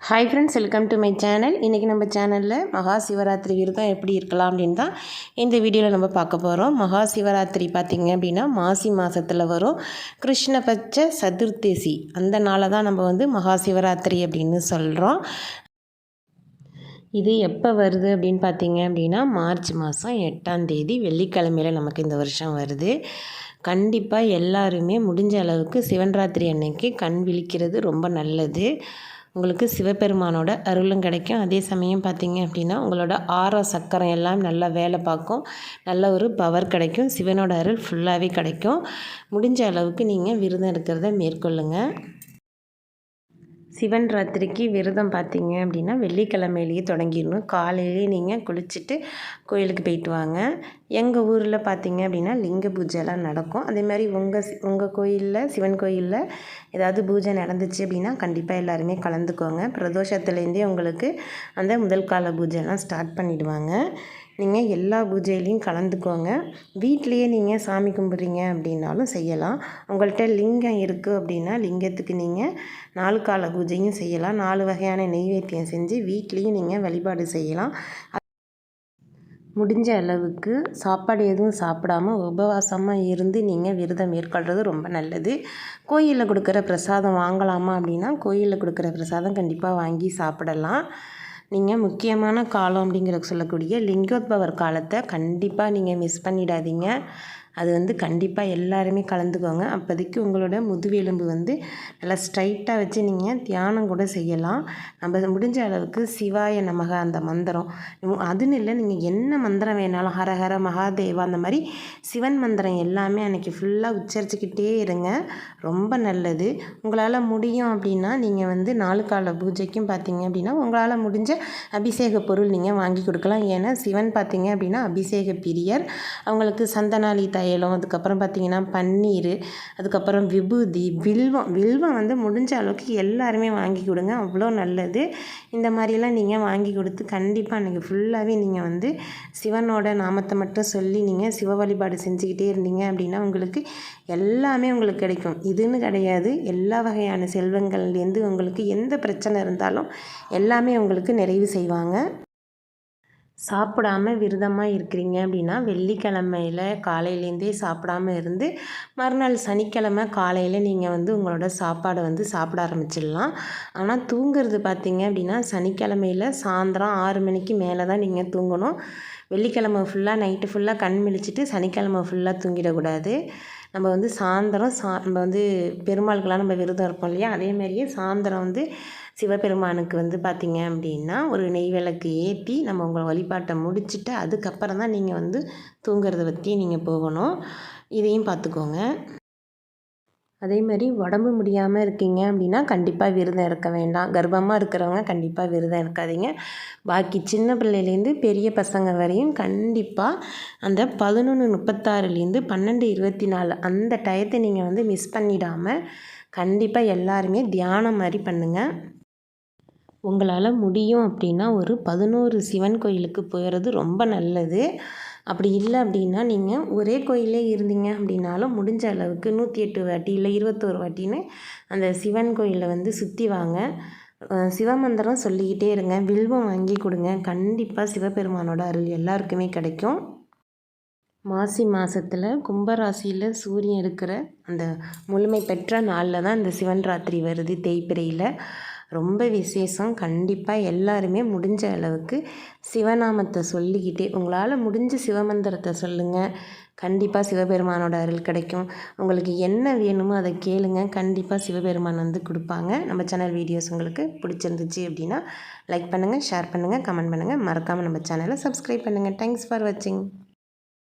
Hi friends welcome to my channel இன்றைக்கி நம்ம சேனலில் மகா சிவராத்திரி விரதம் எப்படி இருக்கலாம் அப்படின்னு தான் இந்த வீடியோவில் நம்ம பார்க்க போகிறோம் மகா சிவராத்திரி பார்த்திங்க அப்படின்னா மாசி மாதத்தில் வரும். கிருஷ்ணபட்ச சதுர்த்தேசி. அந்த நாளை தான் நம்ம வந்து மகா சிவராத்திரி அப்படின்னு சொல்கிறோம் இது எப்போ வருது அப்படின்னு பார்த்தீங்க அப்படின்னா மார்ச் மாதம் எட்டாம் தேதி வெள்ளிக்கிழமையில் நமக்கு இந்த வருஷம் வருது. கண்டிப்பாக எல்லாருமே முடிஞ்ச அளவுக்கு சிவன் ராத்திரி அன்னைக்கு கண் விழிக்கிறது ரொம்ப நல்லது. உங்களுக்கு சிவபெருமானோட அருளும் கிடைக்கும். அதே சமயம் பார்த்திங்க அப்படின்னா உங்களோட ஆற சக்கரம் எல்லாம் நல்லா வேலை பார்க்கும். நல்ல ஒரு பவர் கிடைக்கும். சிவனோட அருள் ஃபுல்லாகவே கிடைக்கும். முடிஞ்ச அளவுக்கு நீங்கள் விரதம் இருக்கிறத மேற்கொள்ளுங்கள் சிவன் ராத்திரிக்கு விரதம் பார்த்தீங்க அப்படின்னா வெள்ளிக்கிழமையிலேயே தொடங்கிடணும். காலையிலேயே நீங்கள் குளிச்சுட்டு கோயிலுக்கு போயிட்டு வாங்க. எங்கள் ஊரில் பார்த்தீங்க அப்படின்னா லிங்க பூஜைலாம் நடக்கும். அதே மாதிரி உங்கள் உங்கள் கோயிலில் சிவன் கோயிலில் ஏதாவது பூஜை நடந்துச்சு அப்படின்னா கண்டிப்பாக எல்லாருமே கலந்துக்கோங்க. பிரதோஷத்துலேருந்தே உங்களுக்கு அந்த முதல் கால பூஜைலாம் ஸ்டார்ட் பண்ணிவிடுவாங்க நீங்கள் எல்லா பூஜையிலையும் கலந்துக்கோங்க. வீட்லேயே நீங்கள் சாமி கும்பிட்றீங்க அப்படின்னாலும் செய்யலாம். உங்கள்கிட்ட லிங்கம் இருக்குது அப்படின்னா லிங்கத்துக்கு நீங்கள் நாலு கால பூஜையும் செய்யலாம். நாலு வகையான நெய்வேத்தியம் செஞ்சு வீட்லேயும் நீங்கள் வழிபாடு செய்யலாம். முடிஞ்ச அளவுக்கு சாப்பாடு எதுவும் சாப்பிடாம உபவாசமாக இருந்து நீங்கள் விரதம் மேற்கொள்கிறது ரொம்ப நல்லது. கோயிலில் கொடுக்குற பிரசாதம் வாங்கலாமா அப்படின்னா கோயிலில் கொடுக்குற பிரசாதம் கண்டிப்பாக வாங்கி சாப்பிடலாம். நீங்கள் முக்கியமான காலம் அப்படிங்கிற சொல்லக்கூடிய லிங்கோத்பவர் காலத்தை கண்டிப்பாக நீங்கள் மிஸ் பண்ணிடாதீங்க. அது வந்து கண்டிப்பாக எல்லாருமே கலந்துக்கோங்க. அப்போதைக்கு உங்களோட முதுகெலும்பு வந்து நல்லா ஸ்ட்ரைட்டாக வச்சு நீங்கள் தியானம் கூட செய்யலாம். நம்ம முடிஞ்ச அளவுக்கு சிவாய நமக அந்த மந்திரம். அதுன்னு இல்லை நீங்கள் என்ன மந்திரம் வேணாலும் ஹரஹர மகாதேவா அந்த மாதிரி சிவன் மந்திரம் எல்லாமே அன்றைக்கி ஃபுல்லாக உச்சரிச்சுக்கிட்டே இருங்க. ரொம்ப நல்லது. உங்களால் முடியும் அப்படின்னா நீங்கள் வந்து நாலு கால பூஜைக்கும் பார்த்தீங்க அப்படின்னா உங்களால் முடிஞ்ச அபிஷேக பொருள் நீங்கள் வாங்கி கொடுக்கலாம். ஏன்னா சிவன் பார்த்தீங்க அப்படின்னா அபிஷேக பிரியர். அவங்களுக்கு சந்தனாலி தாய் தைலம் அதுக்கப்புறம் பார்த்திங்கன்னா பன்னீர் அதுக்கப்புறம் விபூதி வில்வம். வில்வம் வந்து முடிஞ்ச அளவுக்கு எல்லாருமே வாங்கி கொடுங்க அவ்வளோ நல்லது. இந்த மாதிரிலாம் நீங்கள் வாங்கி கொடுத்து கண்டிப்பாக அன்றைக்கி ஃபுல்லாகவே நீங்கள் வந்து சிவனோட நாமத்தை மட்டும் சொல்லி நீங்கள் சிவ வழிபாடு செஞ்சுக்கிட்டே இருந்தீங்க அப்படின்னா உங்களுக்கு எல்லாமே உங்களுக்கு கிடைக்கும். இதுன்னு கிடையாது. எல்லா வகையான செல்வங்கள்லேருந்து உங்களுக்கு எந்த பிரச்சனை இருந்தாலும் எல்லாமே உங்களுக்கு நிறைவு செய்வாங்க. சாப்பிடாம விரதமாக இருக்கிறீங்க அப்படின்னா வெள்ளிக்கிழமையில காலையிலேருந்தே சாப்பிடாம இருந்து மறுநாள் சனிக்கிழமை காலையில் நீங்கள் வந்து உங்களோட சாப்பாடை வந்து சாப்பிட ஆரம்பிச்சிடலாம். ஆனால் தூங்குறது பார்த்தீங்க அப்படின்னா சனிக்கிழமையில சாயந்தரம் ஆறு மணிக்கு மேலே தான் நீங்கள் தூங்கணும். வெள்ளிக்கிழமை ஃபுல்லாக நைட்டு ஃபுல்லாக கண் மிழிச்சிட்டு சனிக்கிழமை ஃபுல்லாக தூங்கிடக்கூடாது. நம்ம வந்து சாயந்தரம் சா நம்ம வந்து பெருமாளுக்கெல்லாம் நம்ம விரதம் இருப்போம் இல்லையா? அதேமாரியே சாயந்தரம் வந்து சிவபெருமானுக்கு வந்து பார்த்திங்க அப்படின்னா ஒரு நெய் விளக்கு ஏற்றி நம்ம உங்கள் வழிபாட்டை முடிச்சுட்டு அதுக்கப்புறம் தான் நீங்கள் வந்து தூங்குறத பற்றி நீங்கள் போகணும். இதையும் பார்த்துக்கோங்க அதே மாதிரி உடம்பு முடியாமல் இருக்கீங்க அப்படின்னா கண்டிப்பாக விரதம் இருக்க வேண்டாம். கர்ப்பமாக இருக்கிறவங்க கண்டிப்பாக விரதம் இருக்காதீங்க. பாக்கி சின்ன பிள்ளையிலேருந்து பெரிய பசங்க வரையும் கண்டிப்பாக அந்த பதினொன்று முப்பத்தாறுலேருந்து பன்னெண்டு இருபத்தி நாலு அந்த டயத்தை நீங்கள் வந்து மிஸ் பண்ணிடாமல் கண்டிப்பாக எல்லாருமே தியானம் மாதிரி பண்ணுங்கள் உங்களால் முடியும் அப்படின்னா ஒரு பதினோரு சிவன் கோயிலுக்கு போயிடுறது ரொம்ப நல்லது. அப்படி இல்லை அப்படின்னா நீங்கள் ஒரே கோயிலே இருந்தீங்க அப்படின்னாலும் முடிஞ்ச அளவுக்கு நூற்றி எட்டு வாட்டி இல்லை இருபத்தோரு வாட்டின்னு அந்த சிவன் கோயிலை வந்து சுற்றி வாங்க. சிவமந்திரம் சொல்லிக்கிட்டே இருங்க. வில்வம் வாங்கி கொடுங்க. கண்டிப்பாக சிவபெருமானோட அருள் எல்லாருக்குமே கிடைக்கும். மாசி மாதத்தில் கும்பராசியில் சூரியன் இருக்கிற அந்த முழுமை பெற்ற நாளில் தான் இந்த சிவன் ராத்திரி வருது தேய்பிரையில். ரொம்ப விசேஷம். கண்டிப்பாக எல்லாருமே முடிஞ்ச அளவுக்கு சிவநாமத்தை சொல்லிக்கிட்டே உங்களால் முடிஞ்ச சிவமந்திரத்தை சொல்லுங்கள் கண்டிப்பாக சிவபெருமானோட அருள் கிடைக்கும். உங்களுக்கு என்ன வேணுமோ அதை கேளுங்க. கண்டிப்பாக சிவபெருமான் வந்து கொடுப்பாங்க. நம்ம சேனல் வீடியோஸ் உங்களுக்கு பிடிச்சிருந்துச்சு அப்படின்னா லைக் பண்ணுங்கள் ஷேர் பண்ணுங்கள் கமெண்ட் பண்ணுங்கள் மறக்காமல் நம்ம சேனலை சப்ஸ்கிரைப் பண்ணுங்கள் தேங்க்ஸ் ஃபார் வாட்சிங்